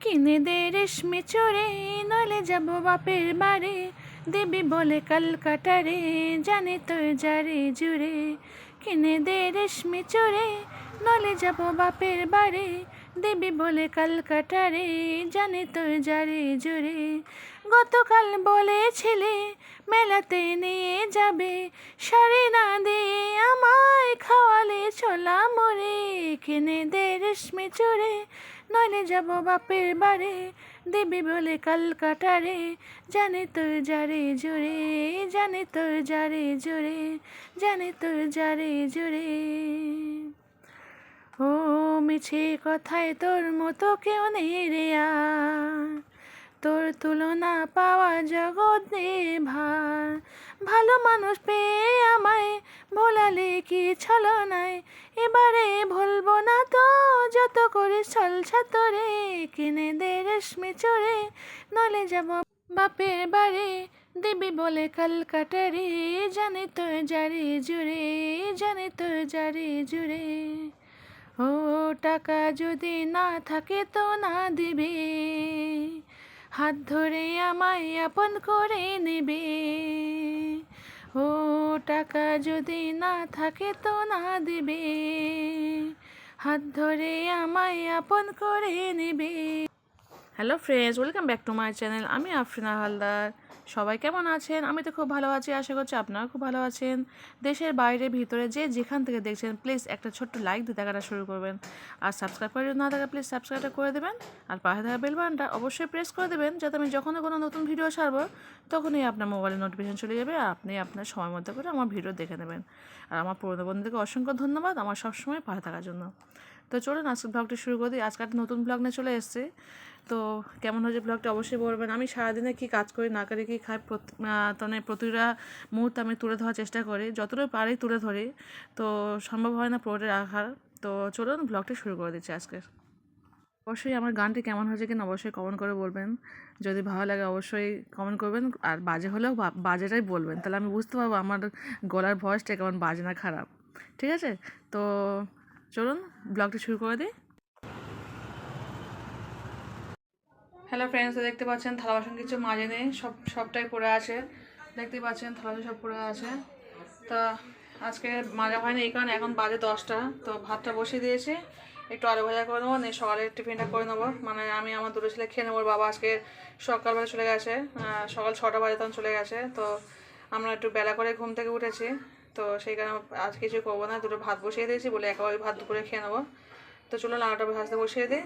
কিনে দে রেশমি চড়ে নলে যাব বাপের বাড়ি। দেবী বলে কালকাটারে জানে তোর যারে জুড়ে। কিনে দে রেশমি চড়ে নলে যাব বাপের বাড়ি। দেবী বলে কালকাটারে জানে তোর যারে জুড়ে। গতকাল বলেছিলে, মেলাতে নিয়ে যাবে। শাড়ি না দিয়ে আমায় খাওয়ালে ছোলা মরে কিনে দে রেশমি চড়ে নইলে যাব বাপের বাড়ি। দেবী বলে কালকাটারে জানে তোর যারে জোরে, জানে তোর যারে জোরে, জানে তোর যারে জোরে। ও মিছে কথায় তোর মতো কেউ নেই রে আর। তোর তুলনা পাওয়া জগৎ ভার ভালো মানুষ পেয়ে আমায় ভোলালে কি ছলো নাই এবারে ভুলবো না তো, যত করে ছল ছাতরে, কিনে দে রেশমি চড়ে নলে যাব বাপের বাড়ি, দেবী বলে কালকাটারে। জানে তোর যারে জুড়ে, জানে তোর যারে জুড়ে। ও টাকা যদি না থাকে তো না দিবে। হাত ধরে আমায় আপন করে নেবে। ও, টাকা যদি না থাকে তো না দেবে। হাত ধরে আমায় আপন করে নেবে। Hello friends welcome back to my channel আমি আফরিনা হালদার। সবাই কেমন আছেন? আমি তো খুব ভালো আছি, আশা করছি আপনারা খুব ভালো আছেন। দেশের বাইরে, ভিতরে যে যেখান থেকে দেখছেন প্লিজ একটা ছোট্ট লাইক দিয়ে দেখাটা শুরু করবেন। আর সাবস্ক্রাইব করে না থাকা প্লিজ সাবস্ক্রাইবটা করে দেবেন। আর পাশে থাকা বেল বাটনটা অবশ্যই প্রেস করে দেবেন, যাতে আমি যখনই কোনো নতুন ভিডিও ছাড়বো, তখনই আপনার মোবাইলে নোটিফিকেশন চলে যাবে, আর আপনি আপনার সময় মতো করে আমার ভিডিও দেখে নেবেন। আর আমার পুরোনো বন্ধুদেরকে অসংখ্য ধন্যবাদ আমার সবসময় পাশে থাকার জন্য। তো চলুন আজকে ব্লগটি শুরু করে দিই। আজকে একটা নতুন ব্লগ নিয়ে চলে এসেছে। তো কেমন হয়েছে ব্লগটা অবশ্যই বলবেন। আমি সারাদিনে কী কাজ করি, না করি কী খাই মানে প্রতিটা মুহূর্তে আমি তুলে ধরার চেষ্টা করি। যতটা পারি তুলে ধরি। তো সম্ভব হয় না পুরোটা রাখার তো চলুন ব্লগটি শুরু করে দিচ্ছি আজকে অবশ্যই আমার গানটি কেমন হয়েছে কিনা অবশ্যই কমেন্ট করে বলবেন। যদি ভালো লাগে অবশ্যই কমেন্ট করবেন। আর বাজে হলেও বাজেটাই বলবেন। তাহলে আমি বুঝতে পারব আমার গলার ভয়েসটা কেমন বাজে না খারাপ। ঠিক আছে? তো চলুন ব্লগটি শুরু করে দিই। হ্যালো ফ্রেন্ডস দেখতে পাচ্ছেন, থালা বাসন কিছু মাজে নেই সব, সবটাই পড়ে আছে। দেখতে পাচ্ছেন, থালা বাসন সব পড়ে আছে। তা আজকে মাজা হয়নি, এই কারণে এখন বাজে দশটা। তো ভাতটা বসিয়ে দিয়েছি, একটু আলু ভাজা করে নেব, নিয়ে সকালে টিফিনটা করে নেব। মানে আমি আমার দুটো ছেলে খেয়ে নেব বাবা আজকে সকালবেলা চলে গেছে সকাল ছটা বাজে তখন চলে গেছে। তো আমরা একটু বেলা করে ঘুম থেকে উঠেছি, তো সেই কারণে আজ কিছু করব না, দুটো ভাত বসিয়ে দিয়েছি, বলে একেবারে ভাত দুপুরে খেয়ে নেব। তো চলুন আলুটা ভাজতে বসিয়ে দিই।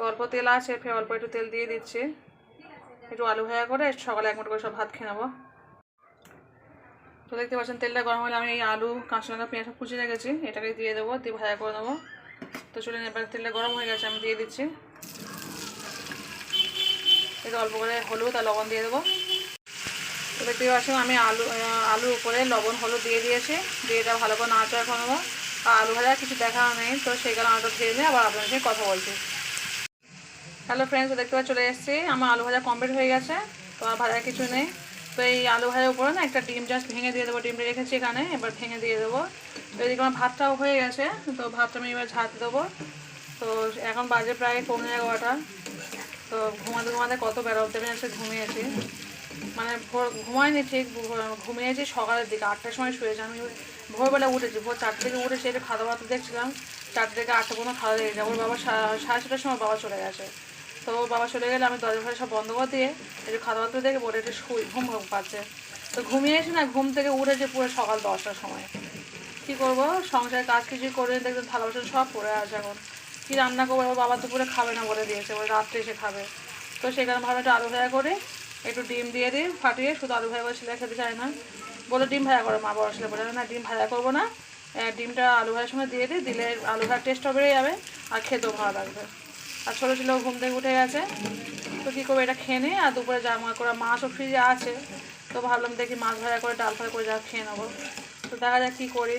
তো অল্প তেল আছে, ফের অল্প একটু তেল দিয়ে দিচ্ছি। একটু আলু ভাজা করে সকালে এক মুঠো করে সব ভাত খেয়ে নেব। তো দেখতে পাচ্ছেন তেলটা গরম হলে আমি এই আলু, কাঁচা লঙ্কা, পেঁয়াজ কুচিয়ে রেখেছি, এটাকে দিয়ে দেবো, দিয়ে ভাজা করে নেব। তো চলুন এবার তেলটা গরম হয়ে গেছে, আমি দিয়ে দিচ্ছি। একটু অল্প করে হলুদ আর লবণ দিয়ে দেবো। তো দেখতে পাচ্ছেন আমি আলু আলুর উপরে লবণ, হলুদ দিয়ে দিয়েছি, দিয়ে এটা ভালো করে নাড়াচাড়া করে নেব। আর আলু ভাজা কিছু দেখা নেই, তো সেই কারণে আলুটা ভেজে নিয়ে আবার আপনার সাথে কথা বলছি। হ্যালো ফ্রেন্ডস দেখতে পাচ্ছি, চলে এসেছি। আমার আলু ভাজা কমপ্লিট হয়ে গেছে, তো আর ভাজা কিছু নেই। তো এই আলু ভাজার উপরে না একটা ডিম জাস্ট ভেঙে দিয়ে দেবো, ডিমটা রেখেছি এখানে, এবার ভেঙে দিয়ে দেবো। এদিকে আমার ভাতটাও হয়ে গেছে, তো ভাতটা আমি এবার ঝাঁত দেবো। তো এখন বাজে প্রায় পৌনে এগারোটা। তো ঘুমাতে ঘুমাতে কত অব্দি আমি এসে ঘুমিয়েছি। মানে ভোর ঘুমাইনি ঠিক ঘুমিয়েছি সকালের দিকে, আটটার সময় শুয়েছি। আমি ভোরবেলা উঠেছি, ভোর চারটে থেকে উঠে সেটা খাওয়া দাওয়া দেখছিলাম, চারটে থেকে আটটা পর্যন্ত খাওয়া দিয়ে যাব বাবা সাড়ে ছটার সময় বাবা চলে গেছে। তো বাবা চলে গেলে আমি দরজা ফরজা সব বন্ধ করে দিয়ে একটু খাওয়া দাওয়া দেখে বলে একটু শুই, ঘুম ঘুম পাচ্ছে। তো ঘুমিয়েছি না ঘুম থেকে উঠেছে পুরো সকাল দশটার সময়। কী করব? সংসারের কাজ কিছু করে দেখবেন থালা বাসন সব পড়ে আছে এখন। কী রান্না করব? বাবা দুপুরে খাবে না বলে দিয়েছে ওই রাত্রে এসে খাবে। তো সেখানে ভালো একটু আলু ভাজা করে একটু ডিম দিয়ে দিই, ফাটিয়ে শুধু আলু ভাজা করে ছেলে খেতে চায় না। বলে ডিম ভাজা করো, মা বড় ছেলে, বলে না ডিম ভাজা করব না। ডিমটা আলু ভাজার সময় দিয়ে দিই, দিলে আলু ভাজার টেস্টও বেড়ে যাবে আর খেতেও ভালো লাগবে। আর ছোটো ছিল ঘুম থেকে উঠে গেছে। তো কী করব, এটা খেয়ে নিই আর দুপুরে জামা করা মাছও ফ্রিজে আছে। তো ভাবলাম দেখি মাছ ভাজা করে, ডাল ফ্রাই করে যা খেয়ে নেব। তো দেখা যাক কী করি।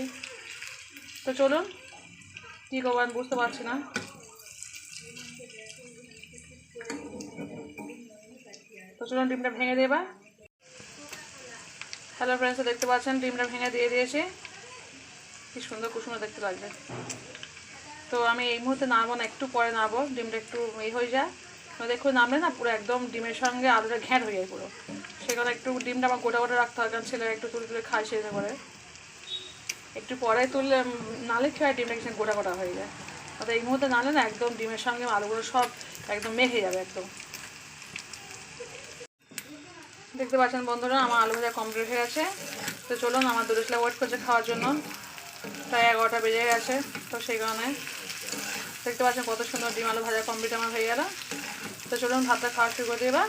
তো চলুন, কী করব আমি বুঝতে পারছি না। তো চলুন, ডিমটা ভেঙে দেবা হ্যালো ফ্রেন্ডস দেখতে পাচ্ছেন, ডিমটা ভেঙে দিয়ে দিয়েছি। কি সুন্দর কুসুমে দেখতে লাগবে। তো আমি এই মুহূর্তে নাড়বো না, একটু পরে নাড়বো ডিমটা একটু এই হয়ে যায় তো দেখুন, নামলে না পুরো একদম ডিমের সঙ্গে আলুটা ঘ্যাঁট হয়ে যায় পুরো। সেখানে একটু ডিমটা আমার গোটা গোটা রাখতে হয় কারণ ছেলেরা একটু তুলে তুলে খায় সেটা করে। একটু পরে তুললে নালে খেয়ে ডিমটা কিছু গোটা গোটা হয়ে যায়। অর্থাৎ এই মুহূর্তে নালে না একদম ডিমের সঙ্গে আলুগুলো সব একদম মেখে যাবে একদম। দেখতে পাচ্ছেন বন্ধুরা, আমার আলু ভাজা কমপ্লিট হয়ে গেছে। তো চলুন, আমার দুটো ছেলে ওয়েট করছে খাওয়ার জন্য। প্রায় এগারোটা বেজে গেছে, তো সেই কারণে দেখতে পাচ্ছেন কত সুন্দর ডিম আলু ভাজা কমপ্লিট আমার হয়ে গেল। তো চলুন ভাতটা খাওয়া শুরু করে এবার।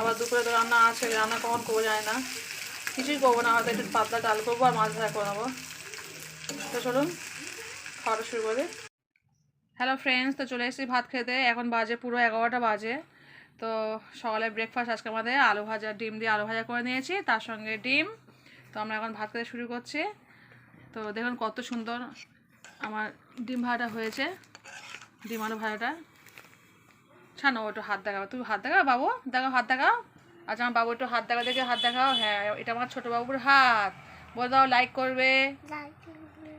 আবার দুপুরে তো রান্না আছে, রান্না কখন করব যায় না। কিছুই করব না, হয়তো একটু পাতলা ডাল করব আর মাছ ভাজা করে নেব। তো চলুন খাওয়াটা শুরু করে। হ্যালো ফ্রেন্ডস তো চলে এসেছি ভাত খেতে। এখন বাজে পুরো এগারোটা বাজে। তো সকালে ব্রেকফাস্ট আজকে আমাদের আলু ভাজা, ডিম দিয়ে আলু ভাজা করে নিয়েছি, তার সঙ্গে ডিম। তো আমরা এখন ভাত খেতে শুরু করছি। তো দেখুন কত সুন্দর আমার ডিম ভাজাটা হয়েছে। ডিম আলু ভাজাটা ছানো একটু হাত দেখাও। তুই হাত দেখাও বাবু দেখাও হাত দেখাও। আচ্ছা আমার বাবু একটু হাত দেখা দেখে হাত দেখাও। হ্যাঁ এটা আমার ছোটো বাবুর হাত। বলে দাও লাইক করবে।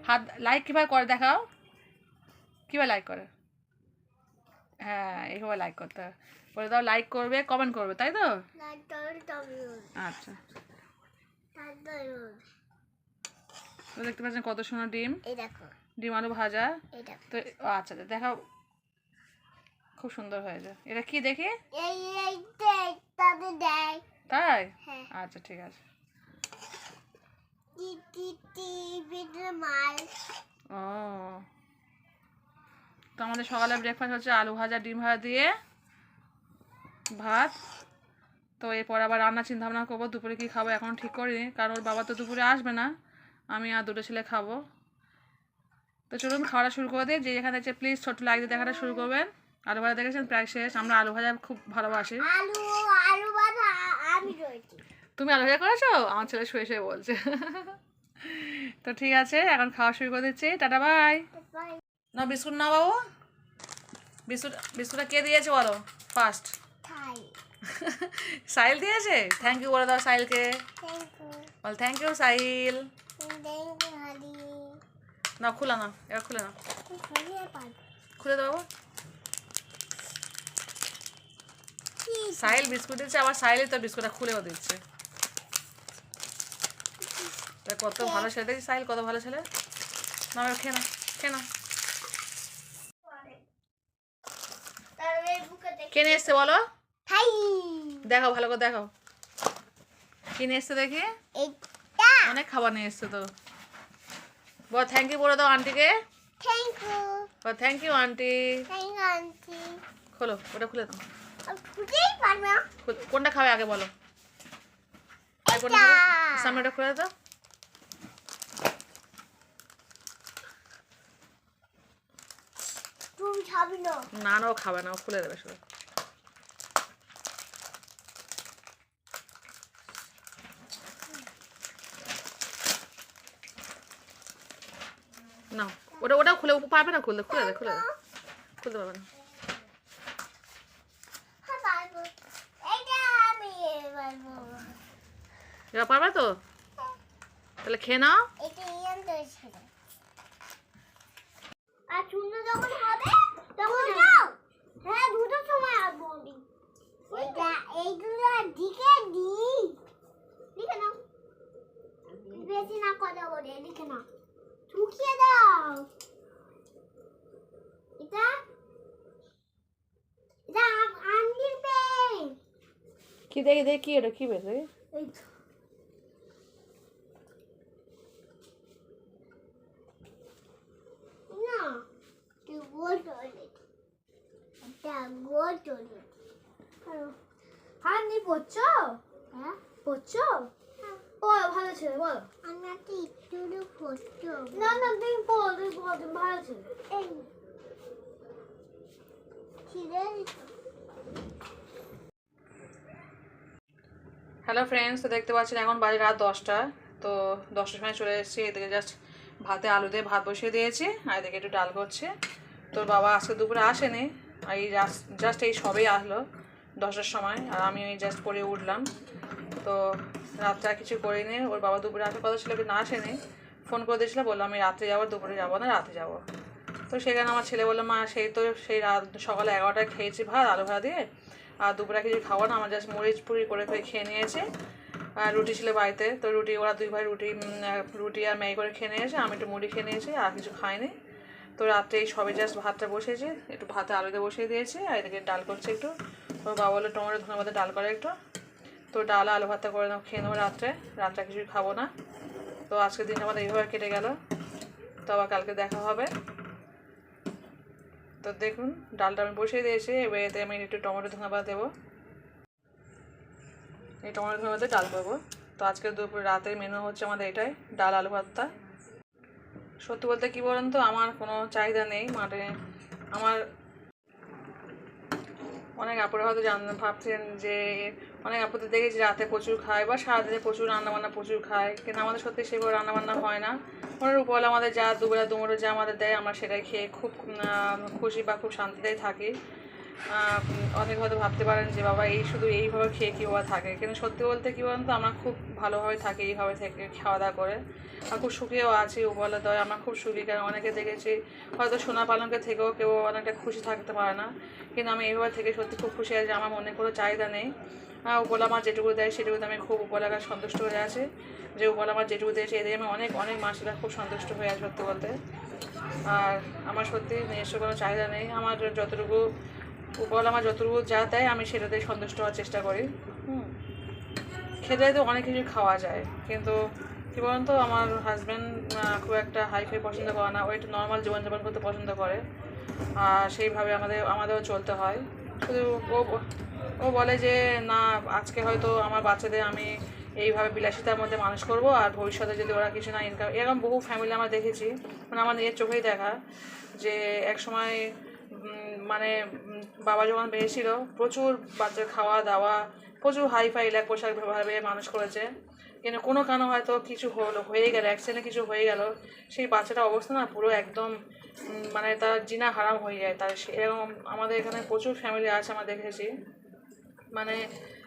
হাত লাইক কীভাবে করে দেখাও? কীভাবে লাইক করে? হ্যাঁ এইভাবে লাইক করতে হবে বলে দাও লাইক করবে কমেন্ট করবে তাই তো? আচ্ছা। তো দেখতে পাচ্ছেন কত সুন্দর ডিম। এই দেখো। ডিম আলু ভাজা তো আচ্ছা দেখাও। খুব সুন্দর হয়েছে এটা কি দেখি? তাই? হ্যাঁ। আচ্ছা ঠিক আছে। ও। তো আমাদের সকালে ব্রেকফাস্ট হচ্ছে আলু ভাজা ডিম ভাজা দিয়ে ভাত। তো এরপর আবার রান্না চিন্তা ভাবনা করব দুপুরে কী খাব এখন ঠিক করিনি। কারণ ওর বাবা তো দুপুরে আসবে না। আমি আর দুটো ছেলে খাব। তো চলুন খাওয়া শুরু করে দিই। যে যেখানে দেখছে প্লিজ লাইক দিয়ে দেখাটা শুরু করবেন। আলু ভাজা দেখেছেন? প্রায় শেষ। আমরা আলু ভাজা খুব ভালোবাসি। আলু আলু বাটা আমি রয়েছি তুমি আলু ভাজা করেছ? আমার ছেলে শুয়ে শুয়ে বলছে। তো ঠিক আছে এখন খাওয়া শুরু করে দিচ্ছি। টাটা বাই না বিস্কুট না বাবু। বিস্কুট বিস্কুটটা কে দিয়েছে বলো? ফার্স্ট সাহিল। দিয়েছে? থ্যাংক ইউ বলে দাও ইউ বল থ্যাংক ইউ হালি না খুলে না এবার খুলে না। খুলে দাও সাহিল বিস্কুট দিচ্ছে আবার সাহিলই তো বিস্কুটটা খুলেও দিচ্ছে। কত ভালো ছেলে দেখি সাহিল কত ভালো ছেলে। না খেয়ে না খেয়ে না কে নিয়ে এসছে বলো? দেখাও ভালো করে দেখো কিনে এসছে দেখি? অনেক খাবার নিয়ে এসছে তো। বল থ্যাংক ইউ বলে দাও আন্টিকে। Thank you ball thank you aunty. Thank you aunty. খোলো ওটা খুলে দাও। খুঁজেই পারব না। কোনটা খাবে আগে বলো। সামনেটা খুলে দাও। তুমি খাবি না। না না ও খাবে না ও খুলে দেবে শুধু না ওটা ওটা খুলে পারবে না খুলতে? খুলে দে খুলে দে। খুলতে পারবে না। হ্যাঁ এবার পারবে তো? তাহলে খেয়ে নাও। আর চূর্ণ যখন হবে তখন হ্যাঁ। দুটোর সময় আসব আমি। এইটা এই দুটো দিকে দি। লিখে নাও। বেশি না কথা বলে লিখে নাও। ঠুকিয়ে দাও এটা এটা আন্ডির পেন কি দেখি দেখি কি এটা কি বেশ এই না তুই গোল টয়লেট এটা গোল টয়লেট হাত নিয়ে পড়ছো হ্যাঁ পড়ছো পড়ো ভালো ছেলে বলো আমি একটা একটু ফটো না না তুমি তুমি ভালো ছেলে। এই ছিঁড়ে হ্যালো ফ্রেন্ডস তো দেখতে পাচ্ছেন এখন বাজে রাত দশটা। তো দশটার সময় চলে এসেছি এদিকে জাস্ট ভাতে আলু দিয়ে ভাত বসিয়ে দিয়েছি আর এদিকে একটু ডাল করছে। তোর বাবা আজকে দুপুরে আসেনি আর এই জাস্ট এই সবেই আসলো। দশটার সময়, আর আমি ওই জাস্ট পরে উঠলাম। তো রাত্রে আর কিছু করিনি। ওর বাবা দুপুরে আসার কথা ছিল না আসেনি। ফোন করে দিয়েছিল, বলল আমি রাত্রে যাব, দুপুরে যাব না, রাতে যাব। তো সেখানে আমার ছেলে বলল, মা, সেই তো সেই রাত সকালে এগারোটায় খেয়েছি ভাত, আলু ভাত দিয়ে, আর দুপুরে কিছু খাওয়া না, আমার জাস্ট মরিচ পুরি করে করে খেয়ে নিয়েছে, আর রুটি ছিল বাড়িতে। তো রুটি, ওরা দুই ভাই রুটি রুটি আর ম্যাগি করে খেয়ে নিয়েছে, আমি একটু মুড়ি খেয়ে নিয়েছি, আর কিছু খাইনি। তো রাত্রে এই সবে জাস্ট ভাতটা বসেছি একটু ভাতে আলুতে বসিয়ে দিয়েছে, আর এদিকে ডাল করছে একটু। ওর বাবা বলল, টমেটো ধনে পাতা ডাল করে একটু। তো ডাল, আলু ভাতটা করে নেব খেয়ে নেব রাত্রে। রাত্রে কিছুই খাব না। তো আজকের দিনটা আমাদের এইভাবে কেটে গেল। তো আবার কালকে দেখা হবে। তো দেখুন, ডালটা আমি বসিয়ে দিয়েছি। এবার এতে আমি একটু টমেটো ধনে পাতা দেবো। এই টমেটো ধনে পাতা ডাল করব। তো আজকে দুপুর রাতের মেনু হচ্ছে আমাদের এটাই, ডাল, আলু ভাতটা। সত্যি বলতে কী বলেন তো, আমার কোনো চাহিদা নেই। মানে আমার অনেক আপুরা হয়তো জান ভাবছেন যে, অনেক আপুদের দেখেছি রাতে প্রচুর খায় বা সারাদিনে প্রচুর রান্নাবান্না প্রচুর খায়, কিন্তু আমাদের সত্যি সেভাবে রান্নাবান্না হয় না। ওনার উপর আমাদের যা দুবেলা দুমুটো যা আমাদের দেয়, আমরা সেটাই খেয়ে খুব খুশি বা খুব শান্তিতেই থাকি। অনেক হয়তো ভাবতে পারেন যে, বাবা, এই শুধু এইভাবে খেয়ে কী বাবা থাকে? কিন্তু সত্যি বলতে কী বলেন তো, আমরা খুব ভালোভাবে থাকি এইভাবে থেকে খাওয়া দাওয়া করে। আর খুব সুখীও আছি উপলে দয় আমরা খুব সুখী, কারণ অনেকে দেখেছি, হয়তো সোনা পালনকে থেকেও কেউ অনেকটা খুশি থাকতে পারে না। কিন্তু আমি এইভাবে থেকে সত্যি খুব খুশি আছি আমার মনে কোনো চাহিদা নেই। হ্যাঁ উপলা আমার যেটুকু দেয়, সেটুকুতে আমি খুব উপলাকার সন্তুষ্ট হয়ে আছি। যে উপলা আমার যেটুকু দিয়েছে এদের আমি অনেক অনেক মাসিরা খুব সন্তুষ্ট হয়ে আছে সত্যি বলতে। আর আমার সত্যি নিজস্ব কোনো চাহিদা নেই। আমার যতটুকু উপল আমার যতটুকু যা দেয় আমি সেটাতেই সন্তুষ্ট হওয়ার চেষ্টা করি। হুম। খেতে তো অনেক কিছু খাওয়া যায় কিন্তু কী বলুন তো আমার হাজব্যান্ড খুব একটা হাই ফাই পছন্দ করে না। ও একটু নর্মাল জীবনযাপন করতে পছন্দ করে। আর সেইভাবে আমাদের আমাদেরও চলতে হয়। শুধু ও ও বলে যে না আজকে হয়তো আমার বাচ্চাদের আমি এইভাবে বিলাসিতার মধ্যে মানুষ করব আর ভবিষ্যতে যদি ওরা কিছু না ইনকাম এরকম বহু ফ্যামিলি আমরা দেখেছি। মানে আমার নিজের চোখেই দেখা যে এক সময় মানে বাবা যখন বেড়েছিল প্রচুর বাচ্চার খাওয়া দাওয়া, প্রচুর হাই ফাই ল্যাক পোশাক ভাবে মানুষ করেছে। কিন্তু কোনো কারণে হয়তো কিছু হলো, হয়ে গেল অ্যাক্সিডেন্টে কিছু হয়ে গেল, সেই বাচ্চাটা অবস্থা না পুরো একদম মানে তার জিনা হারাম হয়ে যায়। তার এরকম আমাদের এখানে প্রচুর ফ্যামিলি আছে, আমরা দেখেছি। মানে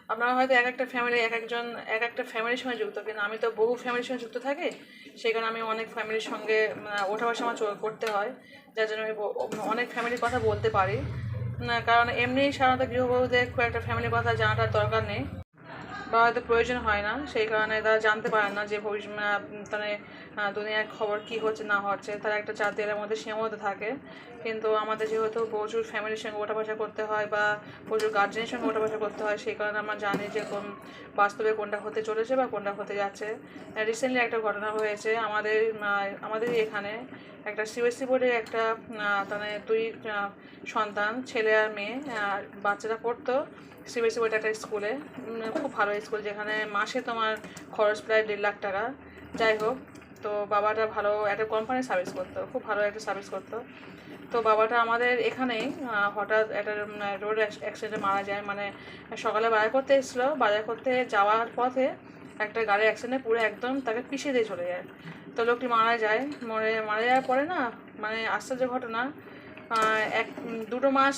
আপনারা হয়তো এক একটা ফ্যামিলি এক একজন এক একটা ফ্যামিলির সঙ্গে যুক্ত কিন্তু আমি তো বহু ফ্যামিলির সঙ্গে যুক্ত থাকি সেই কারণে আমি অনেক ফ্যামিলির সঙ্গে মানে, ওঠা বসা আমার করতে হয় যার জন্য আমি অনেক ফ্যামিলির কথা বলতে পারি। কারণ এমনি সাধারণত গৃহবধূদের খুব একটা ফ্যামিলির কথা জানাটার দরকার নেই বা হয়তো প্রয়োজন হয় না সেই কারণে তারা জানতে পারে না যে ভবিষ্যৎ মানে দুনিয়ার খবর কি হচ্ছে না হচ্ছে তারা একটা চার দেয়ালের মধ্যে সীমাবদ্ধ থাকে। কিন্তু আমাদের যেহেতু প্রচুর ফ্যামিলির সঙ্গে ওঠা বসা করতে হয় বা প্রচুর গার্জেনের সঙ্গে ওঠা বসা করতে হয় সেই কারণে আমরা জানি যে কোন বাস্তবে কোনটা হতে চলেছে বা কোনটা হতে যাচ্ছে। রিসেন্টলি একটা ঘটনা হয়েছে আমাদের আমাদের এখানে একটা সিবিএসসি বোর্ডের একটা আহ, মানে দুই সন্তান ছেলে আর মেয়ে বাচ্চারা পড়তো সিবিএসসি বোর্ডের একটা স্কুলে খুব ভালো স্কুল যেখানে মাসে তোমার খরচ প্রায় দেড় লাখ টাকা। যাই হোক তো বাবাটা ভালো একটা কোম্পানি সার্ভিস করতো খুব ভালো একটা সার্ভিস করতো। তো বাবাটা আমাদের এখানেই আহ, হঠাৎ একটা রোড অ্যাক্সিডেন্টে মারা যায়। মানে সকালে বাজার করতে এসেছিল। বাজার করতে যাওয়ার পথে একটা গাড়ি অ্যাক্সিডেন্টে পুরো একদম তাকে পিছিয়ে দিয়ে চলে যায়। তো লোকটি মারা যায়। মরে মারা যাওয়ার পরে না মানে আশ্চর্য ঘটনা এক দুটো মাস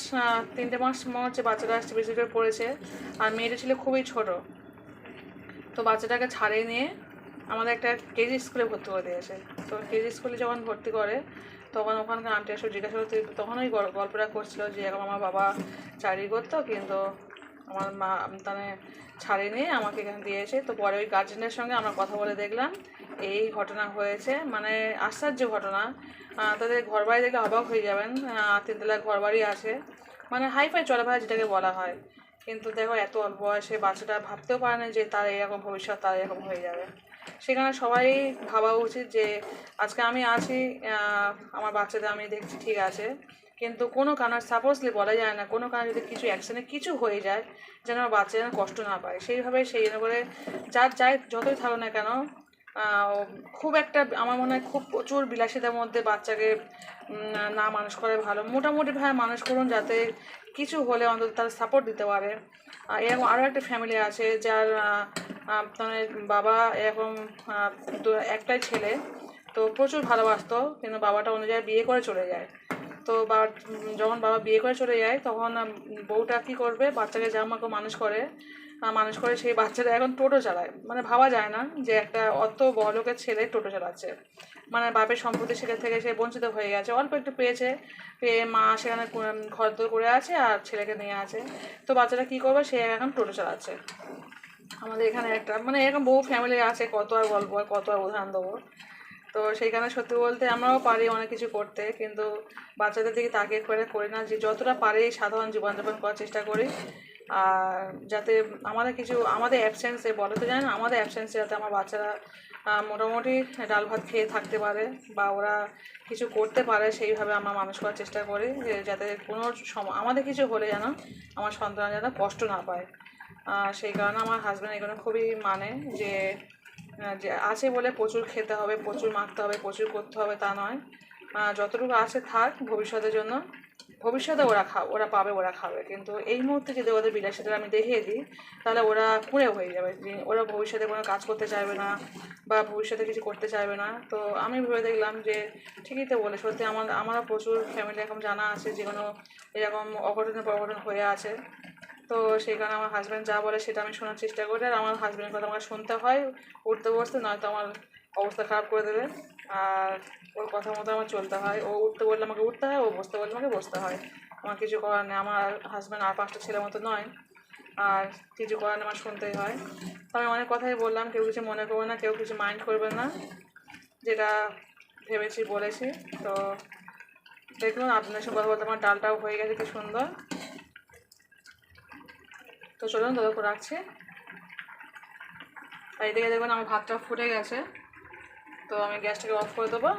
তিনটে মাস মনে হচ্ছে বাচ্চাটা আসছে বেশি করে পড়েছে। আর মেয়েটা ছিল খুবই ছোট। তো বাচ্চাটাকে ছাড়িয়ে নিয়ে আমাদের একটা কেজি স্কুলে ভর্তি করে দিয়েছে। তো কেজি স্কুলে যখন ভর্তি করে তখন ওখানকার আন্টি আসলে জিজ্ঞাসা করতে তখন ওই গল- গল্পটা করছিল যে, এরকম আমার বাবা চাকরি করতো, কিন্তু আমার মা মানে ছাড়িয়ে নিয়ে আমাকে এখানে দিয়েছে। তো পরে ওই গার্জেনের সঙ্গে আমরা কথা বলে দেখলাম, এই ঘটনা হয়েছে। মানে আশ্চর্য ঘটনা। তাদের ঘর বাড়ি দেখে অবাক হয়ে যাবেন। তিনতলা ঘর বাড়ি আছে। মানে হাইফাই চলাফেরা যেটাকে বলা হয়। কিন্তু দেখো, এত অল্প বয়সে বাচ্চাটা ভাবতেও পারে না যে, তার এরকম ভবিষ্যৎ, তার এরকম হয়ে যাবে। সেখানে সবাই ভাবা উচিত যে আজকে আমি আছি আমার বাচ্চাদের আমি দেখছি ঠিক আছে। কিন্তু কোনো কারণে সাপোজলি বলা যায় না, কোনো কারণে যদি কিছু অ্যাক্সিডেন্টে কিছু হয়ে যায়, যেন আমার বাচ্চা যেন কষ্ট না পায়। সেইভাবে সেই জন্য করে যার যাই যতই থাকো না কেন খুব একটা আমার মনে হয় খুব প্রচুর বিলাসিতার মধ্যে বাচ্চাকে না মানুষ করে ভালো। মোটামুটিভাবে মানুষ করুন যাতে কিছু হলে অন্তত তার সাপোর্ট দিতে পারে। এরকম আরও একটা ফ্যামিলি আছে যার আহ, মানে বাবা এরকম একটাই ছেলে। তো প্রচুর ভালোবাসতো কিন্তু বাবাটা অন্য জায়গায় বিয়ে করে চলে যায়। তো বাবা যখন বাবা বিয়ে করে চলে যায়, তখন বউটা কী করবে? বাচ্চাকে জামাকে মানুষ করে মানুষ করে সেই বাচ্চাটা এখন টোটো চালায়। মানে ভাবা যায় না যে একটা অত বড় লোকের ছেলে টোটো চালাচ্ছে। মানে বাপের সম্পত্তি সেখান থেকে সে বঞ্চিত হয়ে গেছে। অল্প একটু পেয়েছে। পেয়ে মা সেখানে ঘর দর করে আছে আর ছেলেকে নিয়ে আছে। তো বাচ্চাটা কী করবে? সে এখন টোটো চালাচ্ছে। আমাদের এখানে একটা মানে এরকম বহু ফ্যামিলি আছে। কত আর গল্প আর কত আর উদাহরণ দেবো। তো সেইখানে সত্যি বলতে আমরাও পারি অনেক কিছু করতে, কিন্তু বাচ্চাদের দিকে তাকে করে করি না যে যতটা পারি সাধারণ জীবনযাপন করার চেষ্টা করি। আর যাতে আমাদের কিছু, আমাদের অ্যাবসেন্সে বলে তো জানেন, আমাদের অ্যাবসেন্সে যাতে আমার বাচ্চারা মোটামুটি ডাল ভাত খেয়ে থাকতে পারে বা ওরা কিছু করতে পারে সেইভাবে আমরা মানুষ করার চেষ্টা করি যে যাতে কোনো সম, আমাদের কিছু হলে যেন আমার সন্তান যেন কষ্ট না পায়। সেই কারণে আমার হাজব্যান্ড এগুলো খুবই মানে যে যে আছে বলে প্রচুর খেতে হবে, প্রচুর মাখতে হবে, প্রচুর করতে হবে তা নয়। যতটুকু আছে থাক ভবিষ্যতের জন্য। ভবিষ্যতে ওরা খা, ওরা পাবে, ওরা খাবে। কিন্তু এই মুহূর্তে যদি ওদের বিলাসিতা আমি দেখিয়ে দিই, তাহলে ওরা কুঁড়ে হয়ে যাবে। ওরা ভবিষ্যতে কোনো কাজ করতে চাইবে না বা ভবিষ্যতে কিছু করতে চাইবে না। তো আমি ভেবে দেখলাম যে ঠিকই তো বলে সত্যি আমার, আমারও প্রচুর ফ্যামিলি এরকম জানা আছে যে কোনো এরকম অঘটনের পর অঘটন হয়ে আছে। তো সেই কারণে আমার হাজব্যান্ড যা বলে সেটা আমি শোনার চেষ্টা করি। আর আমার হাজব্যান্ডের কথা আমাকে শুনতে হয়, উঠতে বসতে, নয়তো আমার অবস্থা খারাপ করে দেবে। আর ওর কথা মতো আমার চলতে হয়। ও উঠতে বললে আমাকে উঠতে হয়, ও বসতে বললে আমাকে বসতে হয়। আমার কিছু করার নেই। আমার হাজব্যান্ড আর পাঁচটা ছেলের মতো নয়। আর কিছু করার নেই, আমার শুনতেই হয়। তো আমি অনেক কথাই বললাম, কেউ কিছু মনে করবে না, কেউ কিছু মাইন্ড করবে না। যেটা ভেবেছি, বলেছি। তো দেখুন আপনার সঙ্গে কথা বলতে আমার ডালটাও হয়ে গেছে, কি সুন্দর। তো চলুন ততক্ষণ রাখছি। আর এদিকে দেখবেন আমার ভাতটা ফুটে গেছে। তো আমি গ্যাসটাকে অফ করে দেবো।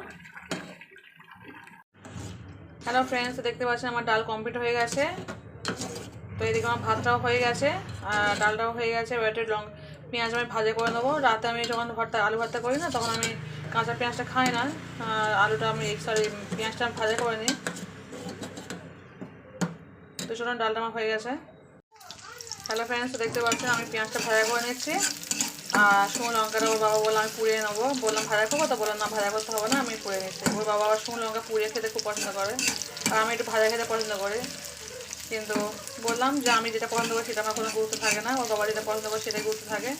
হ্যালো ফ্রেন্ডস দেখতে পাচ্ছেন আমার ডাল কমপ্লিট হয়ে গেছে। তো এদিকে আমার ভাতটাও হয়ে গেছে, আর ডালটাও হয়ে গেছে। এবার লং পেঁয়াজ আমি ভাজা করে নেব। রাতে আমি যখন ভর্তা আলু ভর্তা করি না, তখন আমি কাঁচা পেঁয়াজটা খাই না। আলুটা আমি সরি পেঁয়াজটা আমি ভাজা করে নিই। তো চলুন, ডালটা আমার হয়ে গেছে। হ্যালো ফ্রেন্ডস দেখতে পাচ্ছেন, আমি পেঁয়াজটা ভাজা করে নিচ্ছি। আর শুকনো লঙ্কাটা ওর বাবা বললাম আমি পুড়িয়ে নেব। বললাম, ভাজা করব? তো বললাম, না, ভাজা করতে হবে না, আমি পুড়িয়ে নিচ্ছি। ওর বাবা আবার শুকনো লঙ্কা পুড়িয়ে খেতে খুব পছন্দ করে। আর আমি একটু ভাজা খেতে পছন্দ করি। কিন্তু বললাম যে, আমি যেটা পছন্দ করি, সেটা আমার কোনো গুরুত্ব থাকে না। ওর বাবা যেটা পছন্দ করে, সেটাই গুরুত্ব থাকে।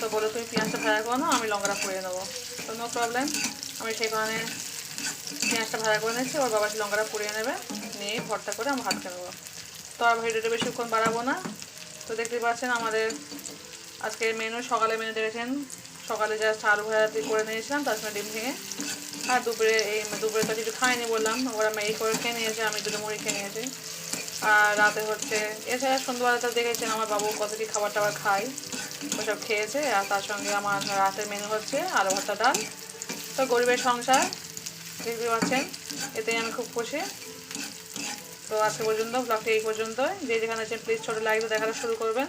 তো বলো তুমি পেঁয়াজটা ভাজা করো না, আমি লঙ্কাটা পুড়িয়ে নেব। তো নো প্রবলেম আমি সেই কারণে পেঁয়াজটা ভাজা করে নিচ্ছি। ওর বাবা লঙ্কাটা পুড়িয়ে নেবে, নিয়ে ভর্তা করে আমি খেয়ে নেব। তো আর ভিডিওটা বেশিক্ষণ বাড়াবো না। তো দেখতে পাচ্ছেন আমাদের আজকে মেনু সকালে মেনু দেখেছেন। সকালে জাস্ট আলু ভাজাতে করে নিয়েছিলাম তার সঙ্গে ডিম ভেঙে। আর দুপুরে এই দুপুরে তো কিছু খাইনি বললাম, ওরা ম্যাগি করে খেয়ে নিয়েছে, আমি দুটো মুড়ি খেয়ে নিয়েছি। আর রাতে হচ্ছে, এছাড়া সন্ধ্যাবেলা তো দেখেছেন আমার বাবু কত কি খাবার টাবার খায়, ওসব খেয়েছে। আর তার সঙ্গে আমার রাতের মেনু হচ্ছে আলু ভর্তা ডাল। তো গরিবের সংসার, দেখতে পাচ্ছেন, এতেই আমি খুব খুশি। তো আজকে পর্যন্ত ব্লগটি এই পর্যন্ত যে যেখানে আছেন প্লিজ ছোটো লাইক দেখাটা শুরু করবেন।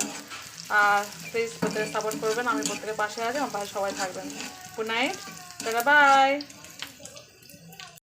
আর প্লিজ প্রত্যেকে সাপোর্ট করবেন। আমি প্রত্যেকের পাশে আছি, আমার পাশে সবাই থাকবেন। Good night bye